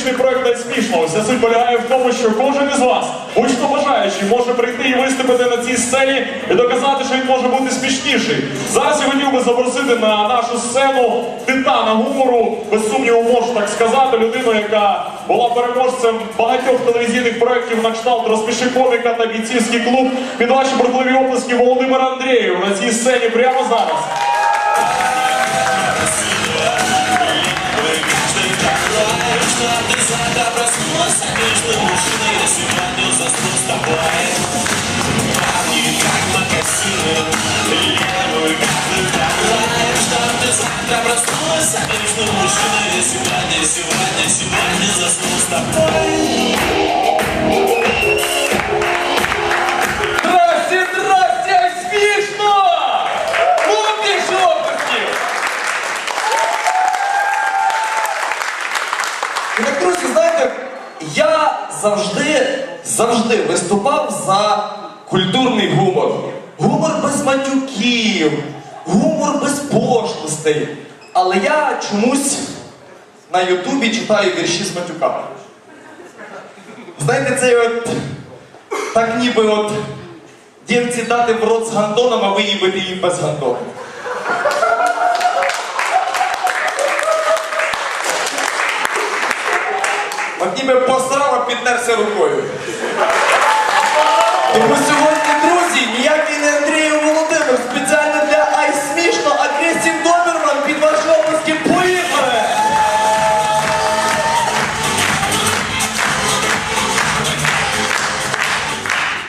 тематичний проект «Найсмішно». Вся суть полягає в тому, що кожен із вас, будь-хто бажаючий, може прийти і виступити на цій сцені і доказати, що він може бути смішніший. Зараз я хотів би запросити на нашу сцену титана гумору, без сумніву можу так сказати, людину, яка була переможцем багатьох телевізійних проєктів на кшталт «Розпиши коміка» та бійцівський клуб. Під ваші бурхливі оплески Володимир Андрієв на цій сцені прямо зараз. Os planos, os завжди, завжди виступав за культурний гумор. Гумор без матюків, гумор без пошлостей. Але я чомусь на Ютубі читаю вірші з матюками. Знаєте, цей от так ніби от дівці дати в рот з гандоном, а виїбати її без гандону. Ніби посрав, а піднерся рукою. Тому сьогодні, друзі, ніякий не Андрій Володимир, спеціально для Ай Смішно, а Крістін Доберман під ваші обласки поїхали!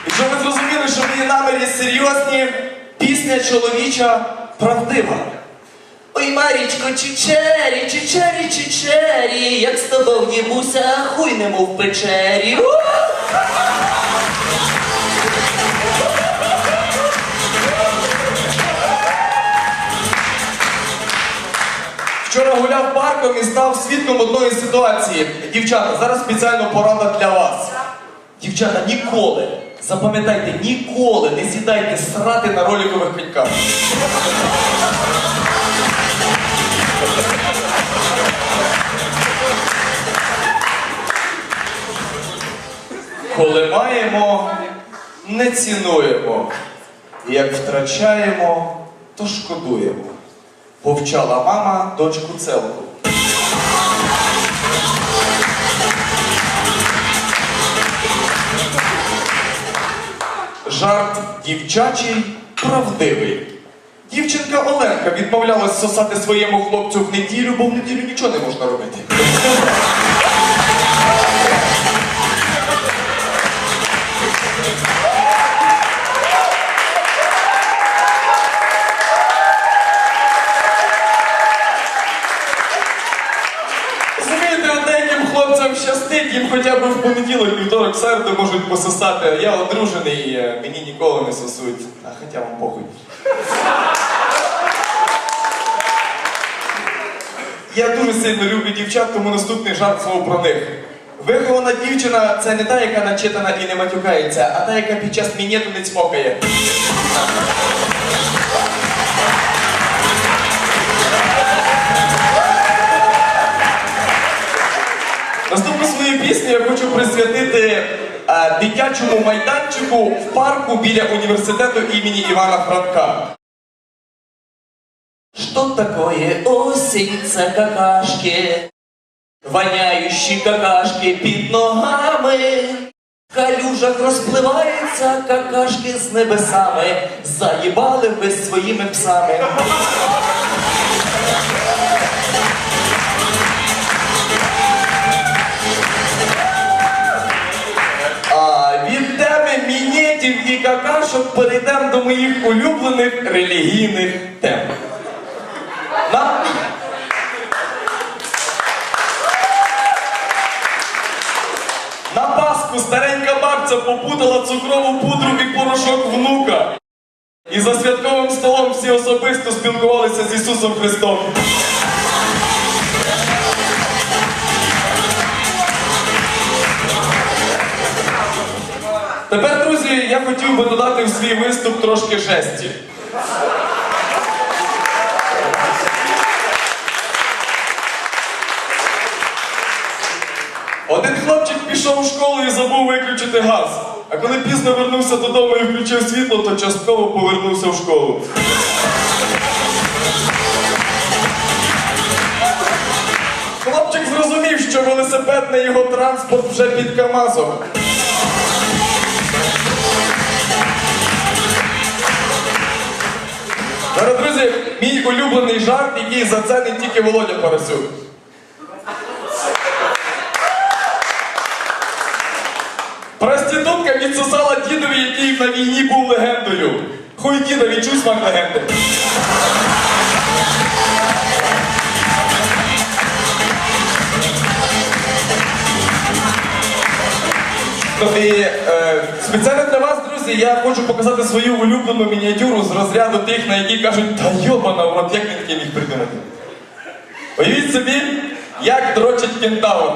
Якщо ви зрозуміли, що мої намірі серйозні, пісня чоловіча правдива. Ой, Марічко, чичері, чичері, чичері, як з тобою в'єбуся, хуй не в печері. Вчора гуляв парком і став свідком одної ситуації. Дівчата, зараз спеціально порада для вас. Дівчата, ніколи, запам'ятайте, ніколи не сідайте срати на роликових коньках. Коли маємо, не цінуємо. Як втрачаємо, то шкодуємо. Повчала мама дочку целку. Жарт дівчачий, правдивий. Дівчинка Оленка відмовлялась сосати своєму хлопцю в неділю, бо в неділю нічого не можна робити. Щастить, їм хоча б в понеділок, вівторок, середу можуть пососати. а Я одружений, е, мені ніколи не сосуть. А хоча вам похуй. Я дуже сильно люблю дівчат, тому наступний жарт знову про них. Вихована дівчина це не та, яка начитана і не матюкається, а та, яка під час мінету не цмокає. Наступну свою пісню я хочу присвятити е, дитячому майданчику в парку біля університету імені Івана Франка. Что такое осень, какашки, воняющі какашки під ногами. В калюжах розпливаються какашки з небесами, заїбали ви своїми псами. А від теми мінетів і какашок перейдемо до моїх улюблених релігійних тем. На... На Пасху бабця попутала цукрову пудру і порошок внука. І за святковим столом всі особисто спілкувалися з Ісусом Христом. Тепер, друзі, я хотів би додати в свій виступ трошки жесті. Один хлопчик пішов у школу і виключити газ. А коли пізно вернувся додому і включив світло, то частково повернувся в школу. Хлопчик зрозумів, що велосипед не його транспорт вже під КАМАЗом. Зараз, друзі, мій улюблений жарт, який заценить тільки Володя Парасюк. Проститутка відсосала дідові, який на війні був легендою. Хуй діда, відчуй смак легенди. І е, спеціально для вас, друзі, я хочу показати свою улюблену мініатюру з розряду тих, на які кажуть, та йобана в рот, як він таке міг придумати. Уявіть собі, як дрочить кентавр.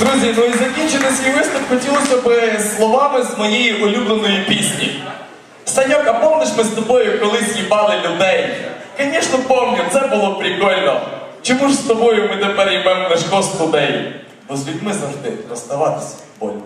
Друзі, ну і закінчити свій виступ хотілося б словами з моєї улюбленої пісні. Саньок, а помниш ми з тобою колись їбали людей? Звісно, помню, це було прикольно. Чому ж з тобою ми тепер їбемо мешко студей? Бо з людьми завжди розставатися больно.